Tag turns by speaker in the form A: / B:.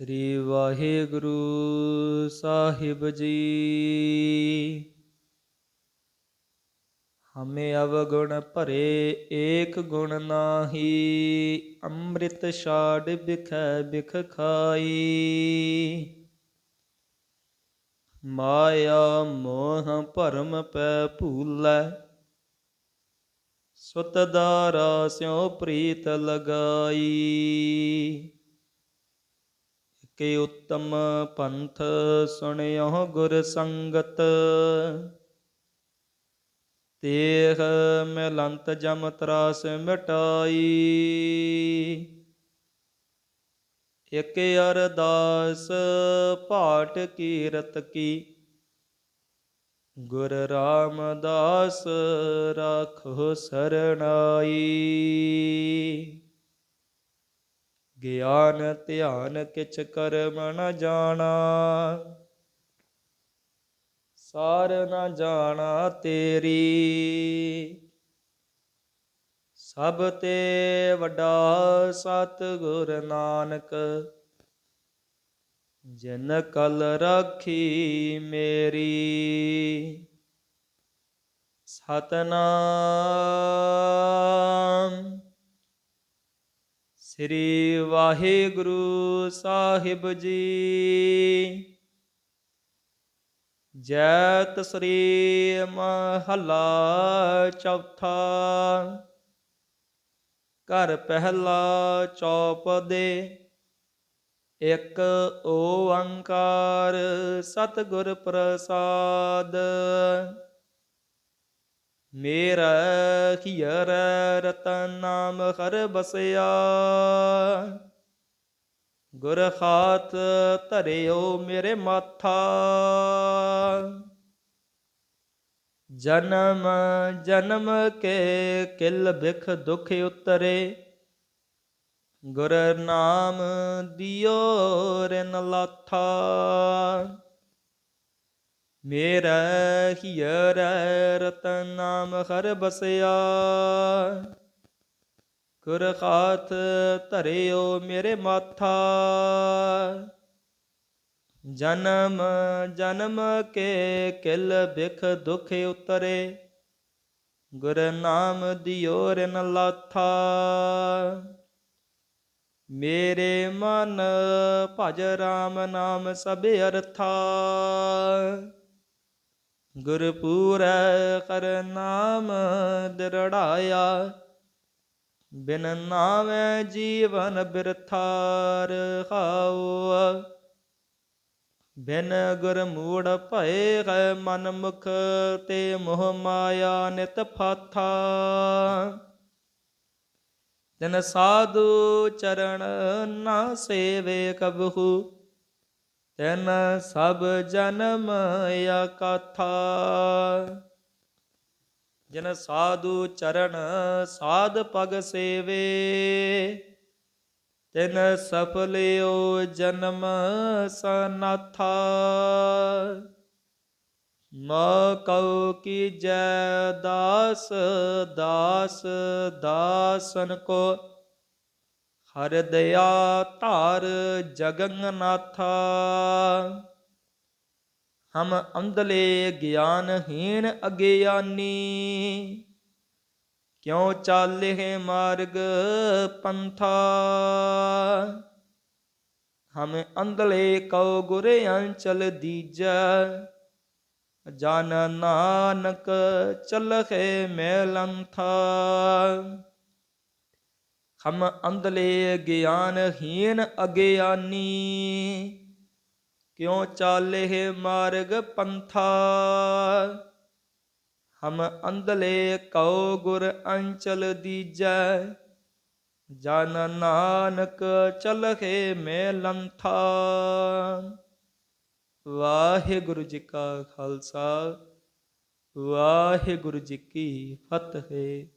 A: ਸ੍ਰੀ ਵਾਹਿਗੁਰੂ ਸਾਹਿਬ ਜੀ। ਹਮੇ ਅਵਗੁਣ ਭਰੇ ਏਕ ਗੁਣ ਨਾਹੀ, ਅੰਮ੍ਰਿਤ ਛਾੜ ਬਿਖੈ ਬਿਖ ਖਾਈ। ਮਾਇਆ ਮੋਹ ਭਰਮ ਪੈ ਭੂਲੈ, ਸੁਤ ਦਾਰਾ ਸਿਉ ਪ੍ਰੀਤ ਲਗਾਈ। ਕੇ ਉਤਮ ਪੰਥ ਸੁਣਿਓ ਗੁਰ ਸੰਗਤ। ਤੇਹ ਮਿਲੰਤ ਜਮ ਤਰਾਸ ਮਿਟਾਈ। ਇਕ ਅਰਦਾਸ ਪਾਠ ਕੀਰਤ ਕੀ। ਗੁਰ ਰਾਮਦਾਸ ਰਾਖੋ ਸਰਣਾਈ ਗਿਆਨ ਧਿਆਨ ਕਿਛ ਕਰਮ ਨ ਜਾਣਾ। ਸਾਰ ਨ ਜਾਣਾ ਤੇਰੀ। ਸਭ ਤੇ ਵੱਡਾ ਸਤ ਗੁਰ ਨਾਨਕ, ਜਿਨ ਕਲ ਰੱਖੀ ਮੇਰੀ। ਸਤਨਾਮ। ਸ੍ਰੀ ਵਾਹਿਗੁਰੂ ਸਾਹਿਬ ਜੀ। ਜੈਤ ਸ੍ਰੀ ਮਹਲਾ ਚੌਥਾ। ਘਰ ਪਹਿਲਾ ਚੌਪਦੇ ਇਕ ਓੰਕਾਰ ਸਤਿਗੁਰ ਪ੍ਰਸਾਦ। ਮੇਰਾ ਹਿਯਰ ਰਤਨ ਨਾਮ ਹਰ ਬਸਿਆ। ਗੁਰ ਖਾਤ ਧਰਿਓ ਮੇਰੇ ਮਾਥਾ। ਜਨਮ ਜਨਮ ਕੇ ਕਿਲ ਬਿਖ ਦੁਖ ਉਤਰੇ। ਗੁਰ ਨਾਮ ਦਿਓ ਰਿਨ ਲਾਥਾ। ਮੇਰਾ ਹਿਯਰ ਰਤਨ ਨਾਮ ਹਰ ਬਸਿਆ। ਗੁਰ ਖਾਤ ਧਰਿਓ ਮੇਰੇ ਮਾਥਾ। ਜਨਮ ਜਨਮ ਕੇ ਕਿਲ ਬਿਖ ਦੁਖ ਉਤਰੇ। ਗੁਰ ਨਾਮ ਦਿਓ ਰਿਨ ਲਾਥਾ। ਮੇਰੇ ਮਨ ਭਜ ਰਾਮ ਨਾਮ ਸਭ ਅਰਥਾ। ਗੁਰਪੂਰੈ ਕਰ ਨਾਮ ਦਿਰੜਾਇਆ, ਬਿਨ ਨਾਮੈ ਜੀਵਨ ਬਿਰਥਾਰ ਖਾਉ ਬਿਨ ਗੁਰ ਮੂੜ ਭਏ ਹੈ ਮਨ ਮੁਖ ਤੇ ਮੋਹ ਮਾਇਆ ਨਿਤ ਫਾਥਾ। ਜਨ ਸਾਧੂ ਚਰਨ ਨਾ ਸੇਵੇ ਕਬਹੂ ਤੈਨ ਸਭ ਜਨਮ ਅਕਥਾ। ਜਨ ਸਾਧੂ ਚਰਨ ਸਾਧ ਪਗ ਸੇਵੇ, ਤਿਨ ਸਫਲਿਓ ਜਨਮ ਸਨਾਥਾ। ਮਾ ਕਉ ਕੀ ਜੈ ਦਾਸ ਦਾਸ, ਦਾਸਨ ਕੋ ਹਰ ਦਇਆ ਧਾਰ ਜਗੰਨਾਥਾ ਹਮ ਅੰਧਲੇ ਗਿਆਨਹੀਣ ਅਗਿਆਨੀ। ਕਿਉ ਚਾਲੇ ਮਾਰਗ ਪੰਥਾ? ਹਮ ਅੰਧਲੇ ਕਉ ਗੁਰ ਅੰਚਲ ਦੀਜੈ। ਜਨ ਨਾਨਕ ਚਲਖੇ ਮੈਲੰਥਾ। ਹਮ ਅੰਧਲੇ ਗਿਆਨਹੀਨ ਅਗਿਆਨੀ। ਕਿਉ ਚਾਲੇ ਮਾਰਗ ਪੰਥਾ? ਹਮ ਅੰਧਲੇ ਕਉ ਗੁਰ ਅੰਚਲ ਦੀਜੈ। ਜਨ ਨਾਨਕ ਚਲਹੇ ਮੇ ਲੰਥਾ ਵਾਹਿਗੁਰੂ ਜੀ ਕਾ ਖਾਲਸਾ, ਵਾਹਿਗੁਰੂ ਜੀ ਕੀ ਫਤਿਹ।